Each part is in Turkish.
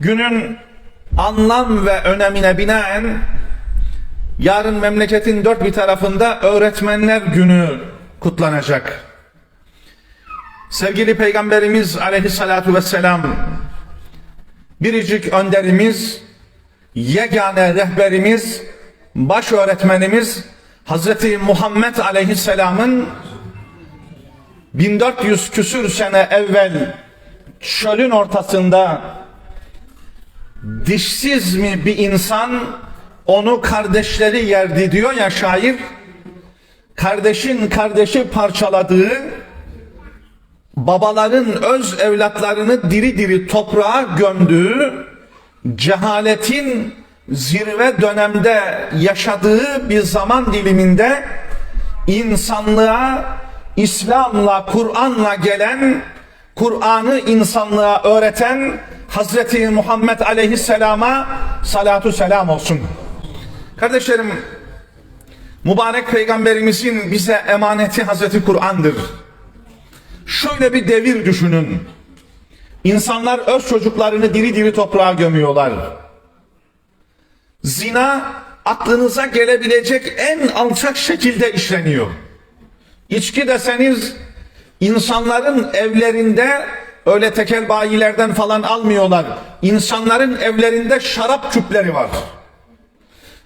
Günün anlam ve önemine binaen yarın memleketin dört bir tarafında öğretmenler günü kutlanacak. Sevgili Peygamberimiz aleyhissalatu vesselam biricik önderimiz, yegane rehberimiz, baş öğretmenimiz Hazreti Muhammed aleyhisselamın 1400 küsür sene evvel çölün ortasında dişsiz mi bir insan onu kardeşleri yerdi diyor ya şair. Kardeşin kardeşi parçaladığı babaların öz evlatlarını diri diri toprağa gömdüğü cehaletin zirve dönemde yaşadığı bir zaman diliminde insanlığa İslam'la Kur'an'la gelen Kur'an'ı insanlığa öğreten Hazreti Muhammed Aleyhisselam'a salatu selam olsun. Kardeşlerim mübarek peygamberimizin bize emaneti Hazreti Kur'an'dır. Şöyle bir devir düşünün. İnsanlar öz çocuklarını diri diri toprağa gömüyorlar. Zina aklınıza gelebilecek en alçak şekilde işleniyor. İçki deseniz insanların evlerinde öyle tekel bayilerden falan almıyorlar. İnsanların evlerinde şarap küpleri var.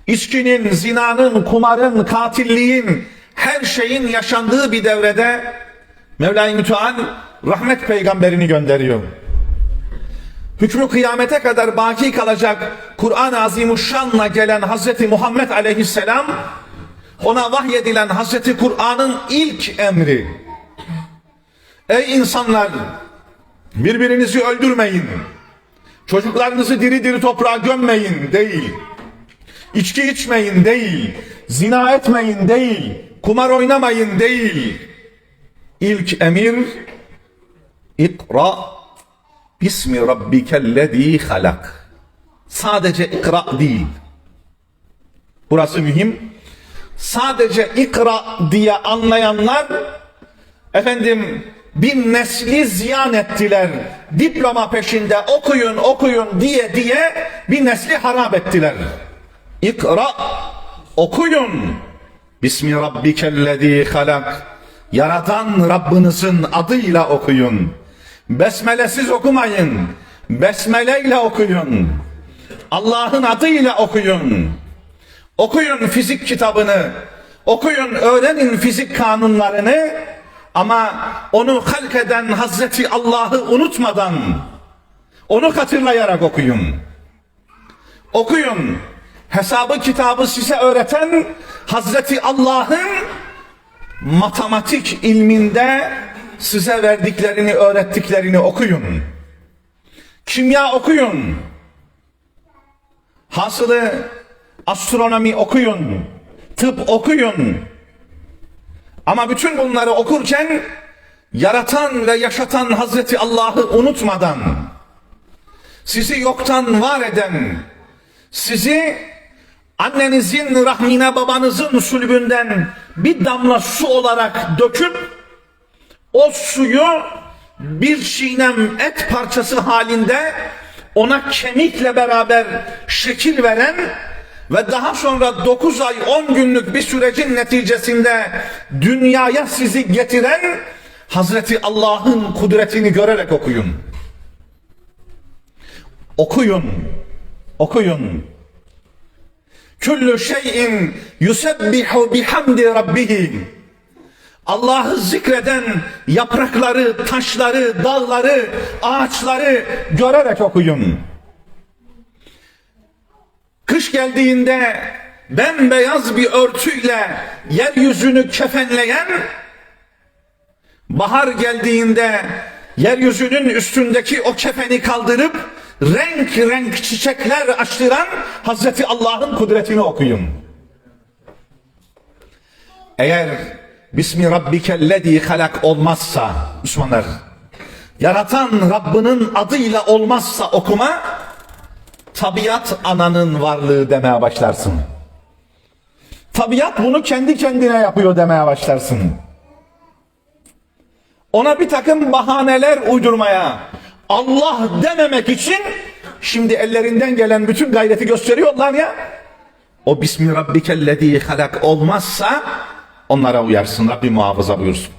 İçkinin, zinanın, kumarın, katilliğin, her şeyin yaşandığı bir devrede Mevla-i Müteal rahmet peygamberini gönderiyor. Hükmü kıyamete kadar baki kalacak Kur'an-ı Azimuşşan'la gelen Hazreti Muhammed Aleyhisselam ona vahyedilen Hazreti Kur'an'ın ilk emri. Ey insanlar birbirinizi öldürmeyin. Çocuklarınızı diri diri toprağa gömmeyin değil. İçki içmeyin değil. Zina etmeyin değil. Kumar oynamayın değil. İlk emir İkra Bismi rabbikellezî halak. Sadece ikra değil. Burası mühim. Sadece ikra diye anlayanlar efendim bir nesli ziyan ettiler. Diploma peşinde okuyun okuyun diye diye bir nesli harap ettiler. İkra okuyun. Bismi rabbikellezî halak. Yaratan Rabbinizin adıyla okuyun. Besmelesiz okumayın. Besmele ile okuyun. Allah'ın adıyla okuyun. Okuyun fizik kitabını. Okuyun, öğrenin fizik kanunlarını. Ama onu halk eden Hazreti Allah'ı unutmadan onu hatırlayarak okuyun. Okuyun. Hesabı kitabı size öğreten Hazreti Allah'ın matematik ilminde size verdiklerini, öğrettiklerini okuyun. Kimya okuyun. Hasılı astronomi okuyun. Tıp okuyun. Ama bütün bunları okurken yaratan ve yaşatan Hazreti Allah'ı unutmadan sizi yoktan var eden sizi annenizin rahmine babanızın sulbünden bir damla su olarak döküp o suyu bir çiğnem et parçası halinde ona kemikle beraber şekil veren ve daha sonra 9 ay 10 günlük bir sürecin neticesinde dünyaya sizi getiren Hazreti Allah'ın kudretini görerek okuyun. Okuyun. Okuyun. Küllü şeyin yusebbihu bihamdi rabbihi. Allah'ı zikreden yaprakları, taşları, dağları, ağaçları görerek okuyun. Kış geldiğinde bembeyaz bir örtüyle yeryüzünü kefenleyen, bahar geldiğinde yeryüzünün üstündeki o kefeni kaldırıp renk renk çiçekler açtıran Hazreti Allah'ın kudretini okuyun. Eğer Bismi Rabbikellezî halak olmazsa Müslümanlar yaratan Rabbinin adıyla olmazsa okuma tabiat ananın varlığı demeye başlarsın. Tabiat bunu kendi kendine yapıyor demeye başlarsın. Ona bir takım bahaneler uydurmaya, Allah dememek için şimdi ellerinden gelen bütün gayreti gösteriyorlar ya. O Bismi Rabbikellezi halak olmazsa onlara uyarsın. Rabbim muhafaza buyursun.